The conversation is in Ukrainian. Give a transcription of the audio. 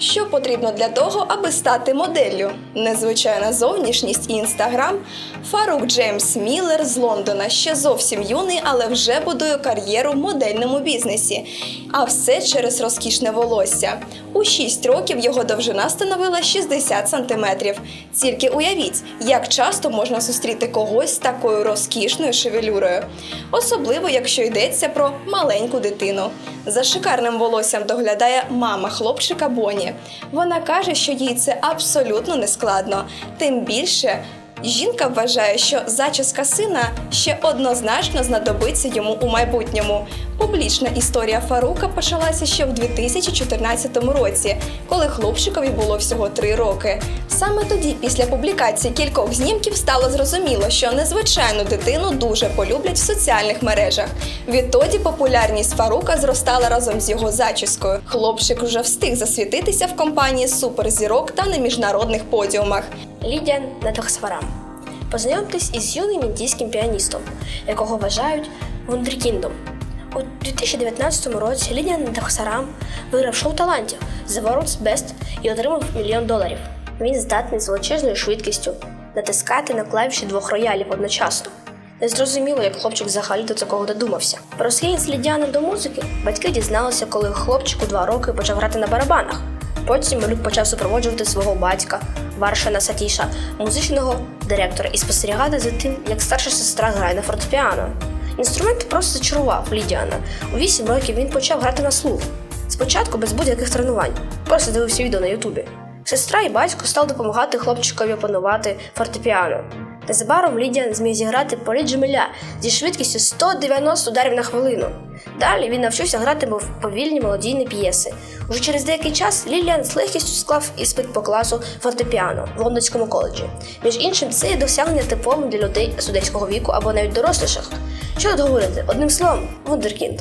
Що потрібно для того, аби стати моделлю? Незвичайна зовнішність і інстаграм. Фарук Джеймс Міллер з Лондона ще зовсім юний, але вже будує кар'єру в модельному бізнесі. А все через розкішне волосся. У 6 років його довжина становила 60 сантиметрів. Тільки уявіть, як часто можна зустріти когось з такою розкішною шевелюрою, особливо якщо йдеться про маленьку дитину. За шикарним волоссям доглядає мама хлопчика Боні. Вона каже, що їй це абсолютно не складно. Тим більше жінка вважає, що зачіска сина ще однозначно знадобиться йому у майбутньому. Публічна історія Фарука почалася ще в 2014 році, коли хлопчикові було всього 3 роки. Саме тоді, після публікації кількох знімків, стало зрозуміло, що незвичайну дитину дуже полюблять в соціальних мережах. Відтоді популярність Фарука зростала разом з його зачіскою. Хлопчик вже встиг засвітитися в компанії суперзірок та на міжнародних подіумах. Лідія Недохсварам. Познайомтесь із юним індійським піаністом, якого вважають вундеркіндом. У 2019 році Лідія Недохсарам виграв шоу талантів The World's Best і отримав мільйон доларів. Він здатний з величезною швидкістю натискати на клавіші двох роялів одночасно. Незрозуміло, як хлопчик взагалі до такого додумався. Про схильність Лідіани до музики батьки дізналися, коли хлопчик у два роки почав грати на барабанах. Потім малюк почав супроводжувати свого батька, Варшана Сатіша, музичного директора, і спостерігати за тим, як старша сестра грає на фортепіано. Інструмент просто зачарував Лідіана. У вісім років він почав грати на слух. Спочатку без будь-яких тренувань, просто дивився відео на Ютубі. Сестра і батько стали допомагати хлопчикові опанувати фортепіано. Незабаром Лідіан зміг зіграти полі Джемеля зі швидкістю 190 ударів на хвилину. Далі він навчився грати в повільні мелодійні п'єси. Уже через деякий час Ліліан з легкістю склав іспит по класу фортепіано в лондонському коледжі. Між іншим, це є досягнення типовим для людей студентського віку або навіть доросліших. Що тут говорити? Одним словом, вундеркінд.